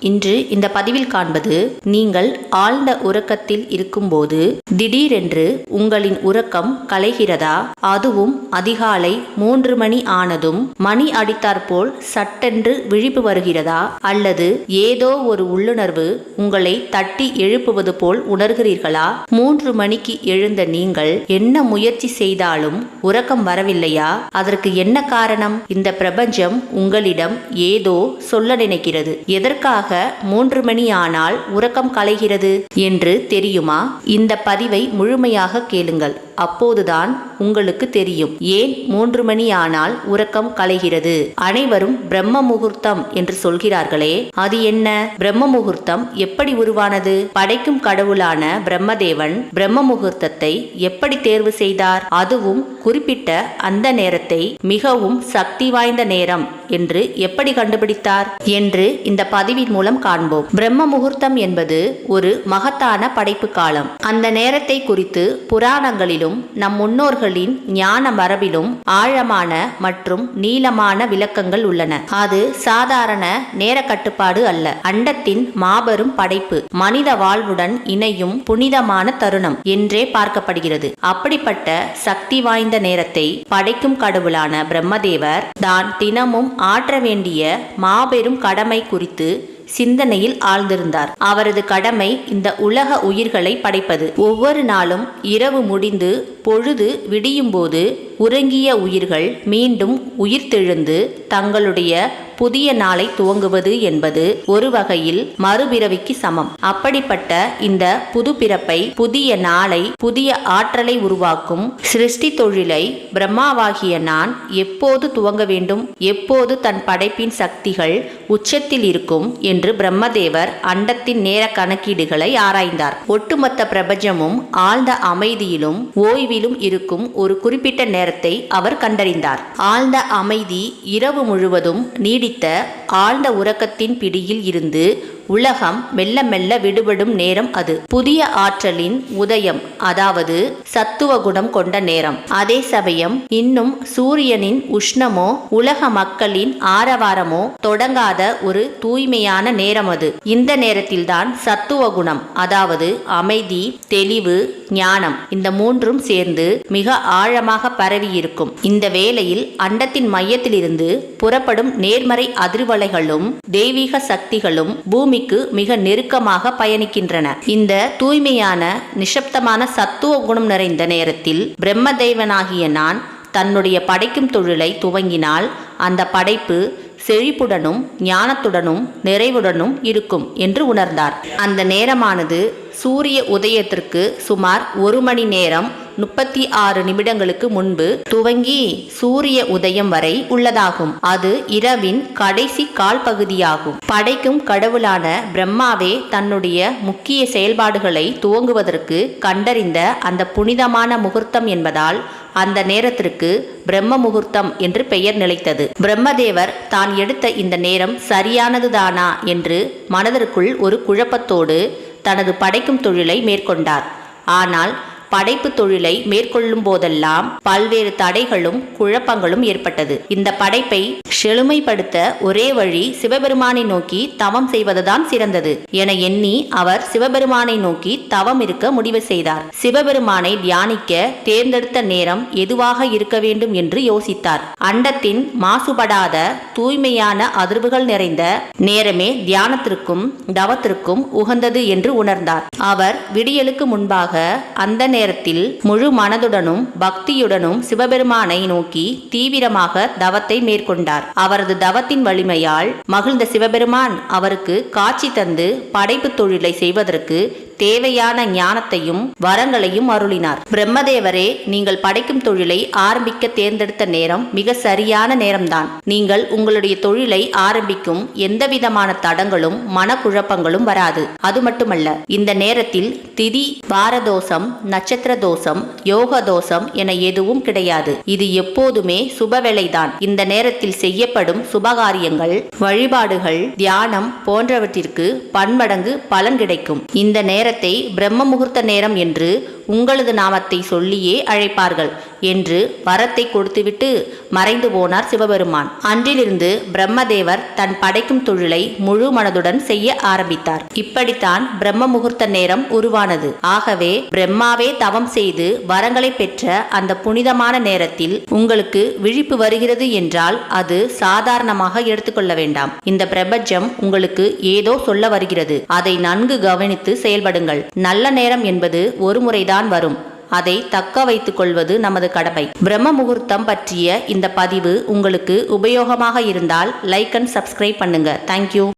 இன்று இந்த பதிவில் காண்பது நீங்கள் ஆழ்ந்த உறக்கத்தில் இருக்கும்போது திடீரென்று உங்களின் உறக்கம் கலைகிறதா? அதுவும் அதிகாலை மூன்று மணி ஆனதும் மணி அடித்தாற்போல் சட்டென்று விழிப்பு வருகிறதா? அல்லது ஏதோ ஒரு உள்ளுணர்வு உங்களை தட்டி எழுப்புவது போல் உணர்கிறீர்களா? மூன்று மணிக்கு எழுந்த நீங்கள் என்ன முயற்சி செய்தாலும் உறக்கம் வரவில்லையா? அதற்கு என்ன காரணம்? இந்த பிரபஞ்சம் உங்களிடம் ஏதோ சொல்ல நினைக்கிறது. எதற்காக மூன்று மணி ஆனால் உறக்கம் கலைகிறது என்று தெரியுமா? இந்த பதிவை முழுமையாக கேளுங்கள். அப்போதுதான் உங்களுக்கு தெரியும். ஏன் மூன்று மணி ஆனால் உறக்கம் கலைகிறது. அனைவரும் பிரம்ம முகூர்த்தம் என்று சொல்கிறார்களே அது என்ன? பிரம்ம முகூர்த்தம் எப்படி உருவானது? படைக்கும் கடவுளான பிரம்மதேவன் பிரம்ம முகூர்த்தத்தை எப்படி தேர்வு செய்தார்? அதுவும் குறிப்பிட்ட அந்த நேரத்தை மிகவும் சக்தி வாய்ந்த நேரம் என்று எப்படி கண்டுபிடித்தார் என்று இந்த பதிவின் மூலம் காண்போம். பிரம்ம முகூர்த்தம் என்பது ஒரு மகத்தான படைப்பு காலம். அந்த நேரத்தை குறித்து புராணங்களிலும் நம் முன்னோர்களின் ஞான மரபிலும் ஆழமான மற்றும் நீளமான விளக்கங்கள் உள்ளன. அது சாதாரண நேர கட்டுப்பாடு அல்ல. அண்டத்தின் மாபெரும் படைப்பு மனித வாழ்வுடன் இணையும் புனிதமான தருணம் என்றே பார்க்கப்படுகிறது. அப்படிப்பட்ட சக்தி வாய்ந்த நேரத்தை படைக்கும் கடவுளான பிரம்மதேவர் தான் தினமும் ஆற்ற வேண்டிய மாபெரும் கடமை குறித்து சிந்தனையில் ஆழ்ந்திருந்தார். அவரது கடமை இந்த உலக உயிர்களை படைப்பது. ஒவ்வொரு நாளும் இரவு முடிந்து பொழுது விடியும்போது உறங்கிய உயிர்கள் மீண்டும் உயிர்த்தெழுந்து தங்களுடைய புதிய நாளை துவங்குவது என்பது ஒரு வகையில் மறுபிறவிக்கு சமம். அப்படிப்பட்ட இந்த புது பிறப்பை புதிய நாளை புதிய ஆற்றலை உருவாக்கும் சிருஷ்டி தொழிலை பிரம்மாவாகிய நான் எப்போது துவங்க வேண்டும் எப்போது தன் படைப்பின் சக்திகள் உச்சத்தில் இருக்கும் என்று பிரம்மதேவர் அண்டத்தின் நேர கணக்கீடுகளை ஆராய்ந்தார். ஒட்டுமொத்த பிரபஞ்சமும் ஆழ்ந்த அமைதியிலும் ஓய்விலும் இருக்கும் ஒரு குறிப்பிட்ட நேரத்தை அவர் கண்டறிந்தார். ஆழ்ந்த அமைதி இரவு முழுவதும் நீடித்த ஆழ்ந்த உறக்கத்தின் பிடியில் இருந்து உலகம் மெல்ல மெல்ல விடுபடும் நேரம் அது. புதிய ஆற்றலின் உதயம் அதாவது சத்துவ குணம் கொண்ட நேரம். அதே சமயம் இன்னும் சூரியனின் உஷ்ணமோ உலக மக்களின் ஆரவாரமோ தொடங்காத ஒரு தூய்மையான நேரம் அது. இந்த நேரத்தில்தான் சத்துவ குணம் அதாவது அமைதி தெளிவு ஞானம் இந்த மூன்றும் சேர்ந்து மிக ஆழமாக பரவி இருக்கும் இந்த வேளையில் அண்டத்தின் மையத்திலிருந்து புறப்படும் நேர்மறை அதிர்வலைகளும் தெய்வீக சக்திகளும் பூமி பூமிக்கு மிக நெருக்கமாக பயணிக்கின்றன. இந்த தூய்மையான நிசப்தமான சத்துவ குணம் நிறைந்த நேரத்தில் பிரம்மதேவனாகிய நான் தன்னுடைய படைக்கும் தொழிலை துவங்கினால் அந்த படைப்பு செழிப்புடனும் ஞானத்துடனும் நிறைவுடனும் இருக்கும் என்று உணர்ந்தார். அந்த நேரமானது சூரிய உதயத்திற்கு சுமார் ஒரு மணி நேரம் முப்பத்தி ஆறு நிமிடங்களுக்கு முன்பு துவங்கி சூரிய உதயம் வரை உள்ளதாகும். அது இரவின் கடைசி கால் பகுதியாகும் படைக்கும் கடவுளான பிரம்மாவே தன்னுடைய முக்கிய செயல்பாடுகளை துவங்குவதற்கு கண்டறிந்த அந்த புனிதமான முகூர்த்தம் என்பதால் அந்த நேரத்திற்கு பிரம்ம முகூர்த்தம் என்று பெயர் நிலைத்தது. பிரம்மதேவர் தான் எடுத்த இந்த நேரம் சரியானதுதானா என்று மனதிற்குள் ஒரு குழப்பத்தோடு தனது படைக்கும் தொழிலை மேற்கொண்டார். ஆனால் படைப்பு தொழிலை மேற்கொள்ளும் போதெல்லாம் பல்வேறு தடைகளும் குழப்பங்களும் ஏற்பட்டது. இந்த படைப்பை செழுமைப்படுத்த ஒரே வழி சிவபெருமானை நோக்கி தவம் செய்வதுதான் சிறந்தது என எண்ணி அவர் சிவபெருமானை நோக்கி தவம் இருக்க முடிவு செய்தார். சிவபெருமானை தியானிக்க தேர்ந்தெடுத்த நேரம் எதுவாக இருக்க வேண்டும் என்று யோசித்தார். அண்டத்தின் மாசுபடாத தூய்மையான அதிர்வுகள் நிறைந்த நேரமே தியானத்திற்கும் தவத்திற்கும் உகந்தது என்று உணர்ந்தார். அவர் விடியலுக்கு முன்பாக அந்த நேரத்தில் முழு மனதுடனும் பக்தியுடனும் சிவபெருமானை நோக்கி தீவிரமாக தவத்தை மேற்கொண்டார். அவரது தவத்தின் வலிமையால் மகிழ்ந்த சிவபெருமான் அவருக்கு காட்சி தந்து படைப்பு தொழிலை செய்வதற்கு தேவையான ஞானத்தையும் வரங்களையும் அருளினார். பிரம்மதேவரே நீங்கள் படைக்கும் தொழிலை ஆரம்பிக்க தேர்ந்தெடுத்த நேரம் மிக சரியான நேரம்தான். நீங்கள் உங்களுடைய தொழிலை ஆரம்பிக்கும் எந்தவிதமான தடங்களும் மனக்குழப்பங்களும் வராது. அது மட்டுமல்ல இந்த நேரத்தில் திதி பாரதோஷம் நட்சத்திர தோஷம் யோக தோஷம் என எதுவும் கிடையாது. இது எப்போதுமே சுபவேளைதான். இந்த நேரத்தில் செய்யப்படும் சுபகாரியங்கள் வழிபாடுகள் தியானம் போன்றவற்றிற்கு பன்மடங்கு பலன் கிடைக்கும். இந்த நேரத்தில் நேரத்தை பிரம்ம முகூர்த்த நேரம் என்று உங்களது நாமத்தை சொல்லியே அழைப்பார்கள். என்று வரத்தை கொடுத்துவிட்டு மறைந்து போனார் சிவபெருமான். அன்றிலிருந்து பிரம்மதேவர் தன் படைக்கும் தொழிலை முழு மனதுடன் செய்ய ஆரம்பித்தார். இப்படித்தான் பிரம்ம முகூர்த்த நேரம் உருவானது. ஆகவே பிரம்மாவே தவம் செய்து வரங்களை பெற்ற அந்த புனிதமான நேரத்தில் உங்களுக்கு விழிப்பு வருகிறது என்றால் அது சாதாரணமாக எடுத்துக்கொள்ள வேண்டாம். இந்த பிரபஞ்சம் உங்களுக்கு ஏதோ சொல்ல வருகிறது. அதை நன்கு கவனித்து செயல்படுங்கள். நல்ல நேரம் என்பது ஒரு முறைதான் வரும். அதை தக்க வைத்துக் கொள்வது நமது கடமை. பிரம்ம முகூர்த்தம் பற்றிய இந்த பதிவு உங்களுக்கு உபயோகமாக இருந்தால் லைக் அண்ட் சப்ஸ்கிரைப் பண்ணுங்க. Thank you